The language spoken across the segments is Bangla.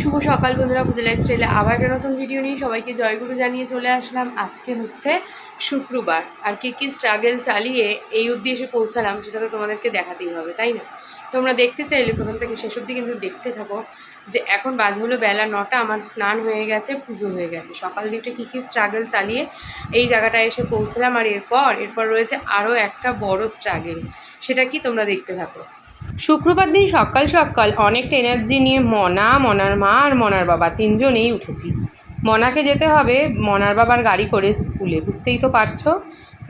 শুভ সকাল বন্ধুরা, পুজো লাইফস্টাইলে আবার একটা নতুন ভিডিও নিয়ে সবাইকে জয়গুরু জানিয়ে চলে আসলাম। আজকে হচ্ছে শুক্রবার। আর কি কি স্ট্রাগল চালিয়ে এই উদ্দেশ্যে পৌঁছালাম সেটা তো তোমাদেরকে দেখাতেই হবে, তাই না? তোমরা দেখতে চাইলে প্রথম থেকে শেষ অবধি কিন্তু দেখতে থাকো যে এখন বাজ হলো বেলা নটা, আমার স্নান হয়ে গেছে, পুজো হয়ে গেছে। সকাল দিকটা কী কী স্ট্রাগল চালিয়ে এই জায়গাটায় এসে পৌঁছলাম। আর এরপর এরপর রয়েছে আরও একটা বড় স্ট্রাগল সেটা কি তোমরা দেখতে থাকো? শুক্রবার দিন সকাল সকাল অনেকটা এনার্জি নিয়ে মনা, মনার মা আর মনার বাবা তিনজনেই উঠেছি। মনাকে যেতে হবে, মনার বাবার গাড়ি করে স্কুলে, বুঝতেই তো পারছ?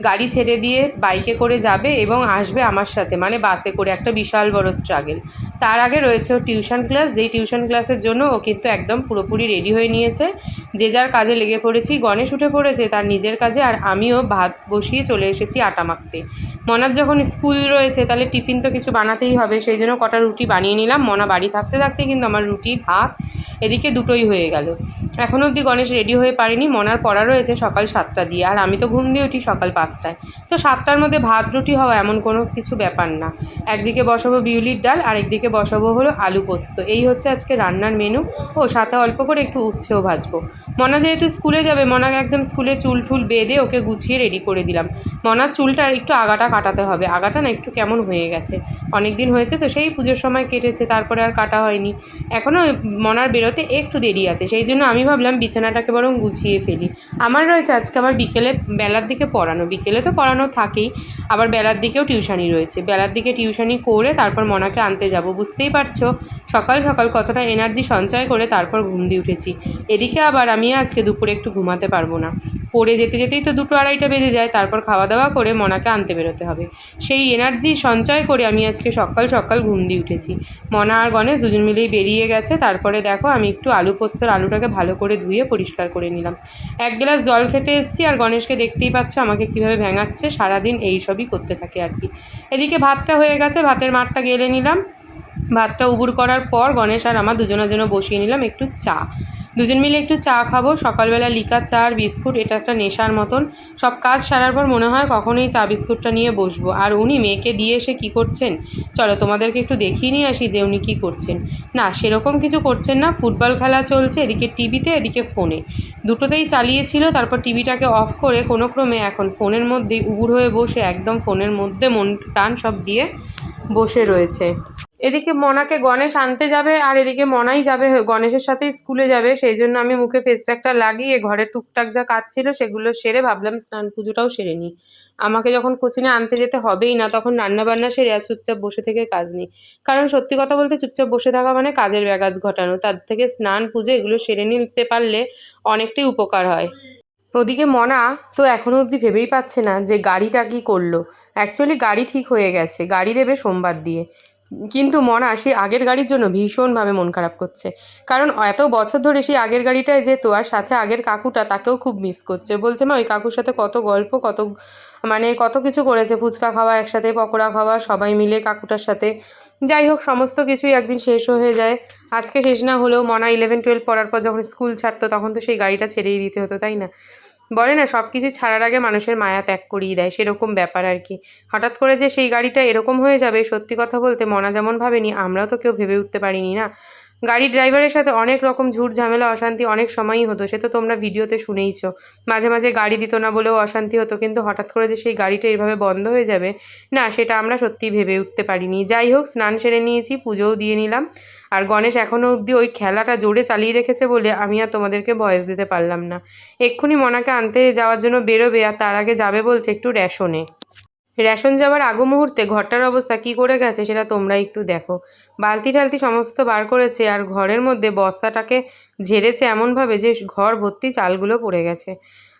গাড়ি ছেড়ে দিয়ে বাইকে করে যাবে এবং আসবে আমার সাথে মানে বাসে করে, একটা বিশাল বড় স্ট্রাগেল তার আগে রয়েছে ওর টিউশন ক্লাস যেই টিউশন ক্লাসের জন্য ও কিন্তু একদম পুরোপুরি রেডি হয়ে নিয়েছে। যে যার কাজে লেগে পড়েছি, গণেশ উঠে পড়েছে তার নিজের কাজে, আর আমিও ভাত বসিয়ে চলে এসেছি আটা মাখতে। মনার যখন স্কুল রয়েছে, তাহলে টিফিন তো কিছু বানাতেই হবে, সেই জন্য কটা রুটি বানিয়ে নিলাম। মনা বাড়ি থাকতে থাকতে কিন্তু আমার রুটি, ভাত এদিকে দুটোই হয়ে গেল। এখনও অবধি গণেশ রেডি হয়ে পারেনি, মনার পড়া রয়েছে সকাল সাতটা দিয়ে, আর আমি তো ঘুম দিয়ে উঠি সকাল পাঁচটায়। তো সাতটার মধ্যে ভাত রুটি হওয়া এমন কোনো কিছু ব্যাপার না। একদিকে বসাবো বিউলির ডাল, আর একদিকে বসাবো হলো আলু পোস্ত। এই হচ্ছে আজকে রান্নার মেনু ও, সাথে অল্প করে একটু উচ্ছেও ভাজবো। মনা যেহেতু স্কুলে যাবে, মনাকে একদম স্কুলে চুল টুল বেঁধে ওকে গুছিয়ে রেডি করে দিলাম। মনার চুলটা একটু আগাটা কাটাতে হবে। আগাটা না একটু কেমন হয়ে গেছে। অনেক দিন হয়েছে তো সেই পুজোর সময় কেটেছে, তারপরে আর কাটা হয়নি। এখনও মনার বেরোতে একটু দেরি আছে, সেই জন্য আমি ভাবলাম বিছানাটাকে বরং গুছিয়ে ফেলি। আমার রয়েছে আজকে আবার বিকেলে বেলার দিকে পড়ানো, বিকেলে তো পড়ানো থাকেই, আবার বেলার দিকেও টিউশানি রয়েছে। বেলার দিকে টিউশানি করে তারপর মনাকে আনতে যাব, বুঝতেই পারছ? সকাল সকাল কতটা এনার্জি সঞ্চয় করে তারপর ঘুম দিয়ে উঠেছি। এদিকে আবার আমি আজকে দুপুরে একটু ঘুমাতে পারব না। পড়ে যেতে যেতেই তো দুটো আড়াইটা বেজে যায়, তারপর খাওয়া দাওয়া করে মনাকে আনতে বেরোতে হবে। সেই এনার্জি সঞ্চয় করে আমি আজকে সকাল সকাল ঘুম দিয়ে উঠেছি। মনা আর গণেশ দুজন মিলেই বেরিয়ে গেছে, তারপরে দেখো আমি একটু আলু পোস্তর আলুটাকে ভালো করে ধুয়ে পরিষ্কার করে নিলাম। এক গ্লাস জল খেতে এসেছি আর গণেশকে দেখতেই পাচ্ছ আমাকে কীভাবে ভেঙাচ্ছে, সারাদিন এই সবই করতে থাকে আর কি। এদিকে ভাতটা হয়ে গেছে, ভাতের মাঠটা গেলে নিলাম। ভাতটা উবুর করার পর গণেশ আর আমার দুজনের জন্য বসিয়ে নিলাম একটু চা। দুজন মিলে একটু চা খাব, সকালবেলা লিকার চা আর বিস্কুট, এটা একটা নেশার মতন। সব কাজ সারার পর মনে হয় কখনোই চা বিস্কুটটা নিয়ে বসবো। আর উনি মেয়েকে দিয়ে এসে কী করছেন? চলো তোমাদেরকে একটু দেখিয়ে নিয়ে আসি যে উনি কী করছেন। না, সেরকম কিছু করছেন না। ফুটবল খেলা চলছে, এদিকে টিভিতে, এদিকে ফোনে। দুটোতেই চালিয়েছিল, তারপর টিভিটাকে অফ করে কোনো ক্রমে এখন ফোনের মধ্যেই উবুর হয়ে বসে, একদম ফোনের মধ্যে মন টান সব দিয়ে বসে রয়েছে। এদিকে মনাকে গণেশ আনতে যাবে আর এদিকে মনাই যাবে গণেশের সাথে স্কুলে যাবে, সেই জন্য আমি মুখে ফেস প্যাকটা লাগিয়ে ঘরে টুকটাক যা কাজ ছিল সেগুলো সেরে ভাবলাম স্নান পুজোটাও সেরে নিই। আমাকে যখন কোচিনে আনতে যেতে হবেই না, তখন রান্না বান্না সেরে আর চুপচাপ বসে থেকে কাজ নেই। কারণ সত্যি কথা বলতে চুপচাপ বসে থাকা মানে কাজের ব্যাঘাত ঘটানো, তার থেকে স্নান, পুজো এগুলো সেরে নিতে পারলে অনেকটাই উপকার হয়। ওদিকে মনা তো এখনও অবধি ভেবেই পাচ্ছে না যে গাড়িটা কি করল। অ্যাকচুয়ালি গাড়ি ঠিক হয়ে গেছে, গাড়ি দেবে সোমবার দিয়ে। কিন্তু মনা সেই আগের গাড়ির জন্য ভীষণভাবে মন খারাপ করছে। কারণ এত বছর ধরে সেই আগের গাড়িটায় যেত আর সাথে আগের কাকুটা, তাকেও খুব মিস করছে। বলছে, মা, ওই কাকুর সাথে কত গল্প, কত মানে কত কিছু করেছে। ফুচকা খাওয়া, একসাথে পকোড়া খাওয়া, সবাই মিলে কাকুটার সাথে। যাই হোক, সমস্ত কিছুই একদিন শেষ হয়ে যায়। আজকে শেষ না হলেও মনা ইলেভেন টুয়েলভ পড়ার পর যখন স্কুল ছাড়তো, তখন তো সেই গাড়িটা ছেড়েই দিতে হতো, তাই না? বলে না সব কিছু ছাড়ার আগে মানুষের মায়া ত্যাগ করিয়ে দেয়, সেরকম ব্যাপার আর কি। হঠাৎ করে যে সেই গাড়িটা এরকম হয়ে যাবে, সত্যি কথা বলতে মনা যেমন ভাবেনি, আমরাও তো কেউ ভেবে উঠতে পারিনি না। গাড়ির ড্রাইভারের সাথে অনেক রকম ঝুট ঝামেলা, অশান্তি অনেক সময়ই হতো। সে তো তোমরা ভিডিওতে শুনেইছো। মাঝে মাঝে গাড়ি দিত না বলেও অশান্তি হতো, কিন্তু হঠাৎ করে যে সেই গাড়িটা এভাবে বন্ধ হয়ে যাবে, না, সেটা আমরা সত্যিই ভেবে উঠতে পারিনি। যাই হোক, স্নান সেরে নিয়েছি, পুজোও দিয়ে নিলাম। আর গণেশ এখনও অবধি ওই খেলাটা জোরে চালিয়ে রেখেছে বলে আমি আর তোমাদেরকে ভয়েস দিতে পারলাম না। এক্ষুনি মনাকে আনতে যাওয়ার জন্য বেরোবে আর তার আগে যাবে বলছে একটু রেশনে। রেশন যাওয়ার আগ মুহূর্তে ঘরটার অবস্থা কি করে গেছে সেটা তোমরা একটু দেখো। বালতি টালতি সমস্ত বার করেছে আর ঘরের মধ্যে বস্তাটাকে ঝেড়েছে এমনভাবে যে ঘর ভর্তি চালগুলো পড়ে গেছে।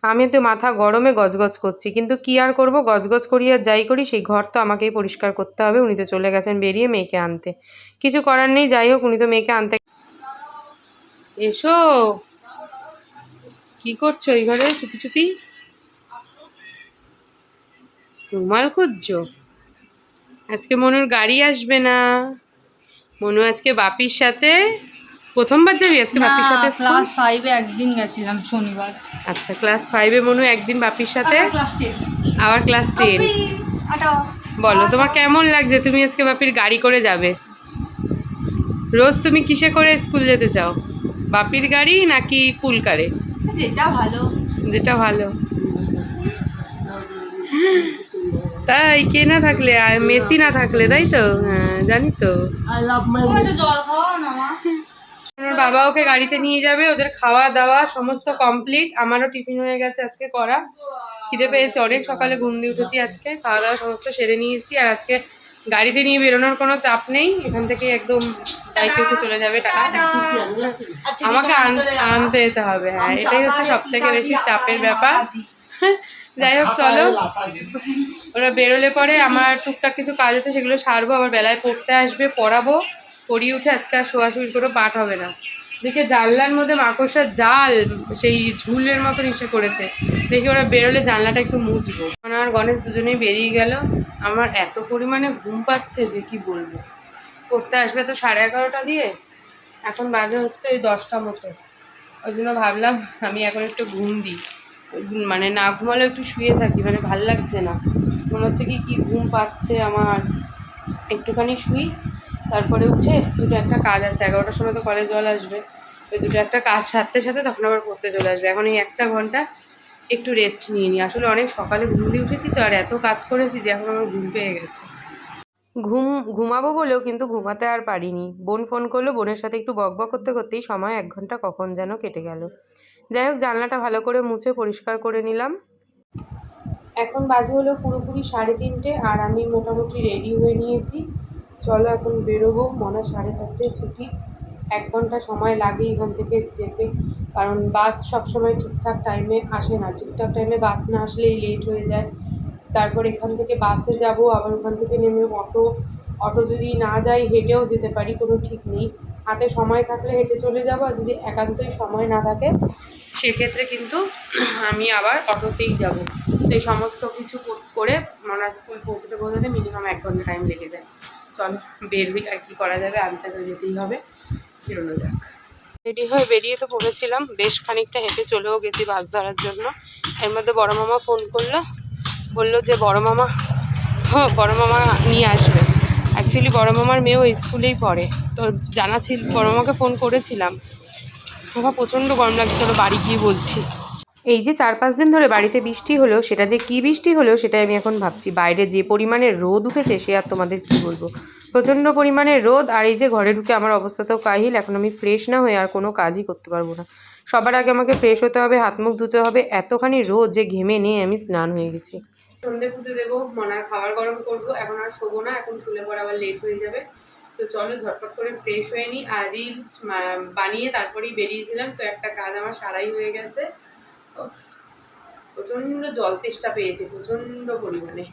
আমি তো মাথা গরমে গজগজ করছি, কিন্তু কি আর করব? গজগজ করি আর যাই করি, সেই ঘর তো আমাকেই পরিষ্কার করতে হবে। উনি তো চলে গেছেন বেরিয়ে মেয়েকে আনতে। কিছু করার নেই, যাই হোক, উনি তো মেয়েকে আনতে এসো! কি করছ এই ঘরে? চুপি চুপি? রুমাল খুঁজছো? আজকে মনুর গাড়ি আসবে না। মনু আজকে বাপির সাথে প্রথমবার যাবি আজকে বাপির সাথে ক্লাস ফাইভে একদিন গেছিলাম শনিবার। আচ্ছা ক্লাস ফাইভে মনু একদিন বাপির সাথে? আবার ক্লাস টেন বলো তোমার কেমন লাগছে? তুমি আজকে বাপির গাড়ি করে যাবে। রোজ তুমি কিসে করে স্কুল যেতে চাও? বাপির গাড়ি নাকি পুলকারে যেটা ভালো। যেটা ভালো। তাই কে না থাকলে? আর মেসি না থাকলে তাই তো? হ্যাঁ জানি তো। ওর বাবা ওকে গাড়িতে নিয়ে যাবে ওদের খাওয়া দাওয়া সমস্ত কমপ্লিট আমারও টিফিন হয়ে গেছে আজকে করা। খিদে পেয়েছে অনেক সকালে ঘুম দিয়ে উঠেছি আজকে। খাওয়া দাওয়া সমস্ত সেরে নিয়েছি আর আজকে গাড়িতে নিয়ে বেরোনোর কোনো চাপ নেই। এখান থেকে একদম বাইকে উঠে চলে যাবে টাকা। আমাকে আনতে যেতে হবে হ্যাঁ এটাই হচ্ছে সব থেকে বেশি চাপের ব্যাপার। যাই হোক চলো। ওরা বেরোলে পরে আমার টুকটাক কিছু কাজ আছে সেগুলো সারবো আবার বেলায় পড়তে আসবে পড়াবো। পড়িয়ে উঠে আজকে আর শোয়াশুয়ি করে পাঠ হবে না। দেখে জানলার মধ্যে মাকড়সার জাল সেই ঝুলের মতো নিচে করেছে দেখি ওরা বেরোলে জানলাটা একটু মুছবো। মানে আর গণেশ দুজনেই বেরিয়ে গেল। আমার এত পরিমাণে ঘুম পাচ্ছে যে কি বলব। পড়তে আসবে তো সাড়ে এগারোটা দিয়ে। এখন বাজে হচ্ছে ওই দশটা মতো। ওই জন্য ভাবলাম আমি এখন একটু ঘুম দিই। মানে না ঘুমালে একটু শুয়ে থাকি মানে ভালো লাগছে না। মনে হচ্ছে কি কি ঘুম পাচ্ছে আমার। একটুখানি শুই, তারপরে উঠে দুটো একটা কাজ আছে, এগারোটার সময় তো কলেজ জল আসবে। ওই দুটো একটা কাজ সারতে সাথে তখন আবার পড়তে চলে আসবে। এখন এই একটা ঘণ্টা একটু রেস্ট নিয়ে নিই। আসলে অনেক সকালে ঘুম দিয়ে উঠেছি তো, আর এত কাজ করেছি যে এখন আমার ঘুম পেয়ে গেছে। ঘুম, ঘুমাবো বলেও কিন্তু ঘুমাতে আর পারিনি। বোন ফোন করল, বোনের সাথে একটু বক বক করতে করতেই সময় এক ঘণ্টা কখন যেন কেটে গেল। যাই হোক, জানলাটা ভালো করে মুছে পরিষ্কার করে নিলাম। এখন বাজে হলো পুরোপুরি সাড়ে তিনটে আর আমি মোটামুটি রেডি হয়ে নিয়েছি। চলো এখন বেরোবো, মনে সাড়ে চারটে ছুটি। এক ঘণ্টা সময় লাগে এখান থেকে যেতে, কারণ বাস সবসময় ঠিকঠাক টাইমে আসে না। ঠিকঠাক টাইমে বাস না আসলেই লেট হয়ে যায়। তারপর এখান থেকে বাসে যাব, আবার ওখান থেকে নেমে অটো। অটো যদি না যাই হেঁটেও যেতে পারি, কোনো ঠিক নেই। হাতে সময় থাকলে হেঁটে চলে যাব আর যদি একান্তই সময় না থাকে, সেক্ষেত্রে কিন্তু আমি আবার অটোতেই যাব। তো এই সমস্ত কিছু করে মনার স্কুল পৌঁছতে পৌঁছতে মিনিমাম এক ঘণ্টা টাইম লেগে যায়। চল বেরবি আর কি করা যাবে আনতে তো যেতেই হবে। বেরোনো যাক। রেডি হয়ে বেরিয়ে তো পড়েছিলাম, বেশ খানিকটা হেঁটে চলেও গেছি বাস ধরার জন্য। এর মধ্যে বড় মামা ফোন করল, বলল যে বড় মামা হ্যাঁ বড় মামা নিয়ে আসবে। অ্যাকচুয়ালি বড় মামার মেয়েও স্কুলেই পড়ে। তো জানা ছিল, বড় মামাকে ফোন করেছিলাম। বাবা, প্রচণ্ড গরম লাগছে তোর বাড়ি গিয়ে বলছি। এই যে চার পাঁচ দিন ধরে বাড়িতে বৃষ্টি হলো সেটা যে কি বৃষ্টি হলো সেটাই আমি এখন ভাবছি। বাইরে যে পরিমাণে রোদ উঠেছে, সে আর তোমাদের কি বলব? প্রচণ্ড পরিমাণে রোদ, আর এই যে ঘরে ঢুকে আমার অবস্থা তো কাহিল, এখন আমি ফ্রেশ না হয়ে আর কোনো কাজই করতে পারব না। সবার আগে আমাকে ফ্রেশ হতে হবে, হাত মুখ ধুতে হবে, এতখানি রোদ যে ঘেমে নিয়ে আমি স্নান হয়ে গেছি। সন্ধে পুজো দেবো, মনার খাবার গরম করব। এখন আর শোবো না, এখন শুলে পর আবার লেট হয়ে যাবে। তো চলো ঝটপট করে ফ্রেশ হয়ে নিই আর রিলস বানিয়ে তারপরেই বেরিয়েছিলাম। তো একটা কাজ আমার সারাই হয়ে গেছে। প্রচণ্ড জল তেষ্টা পেয়েছে, প্রচণ্ড পরিমাণে।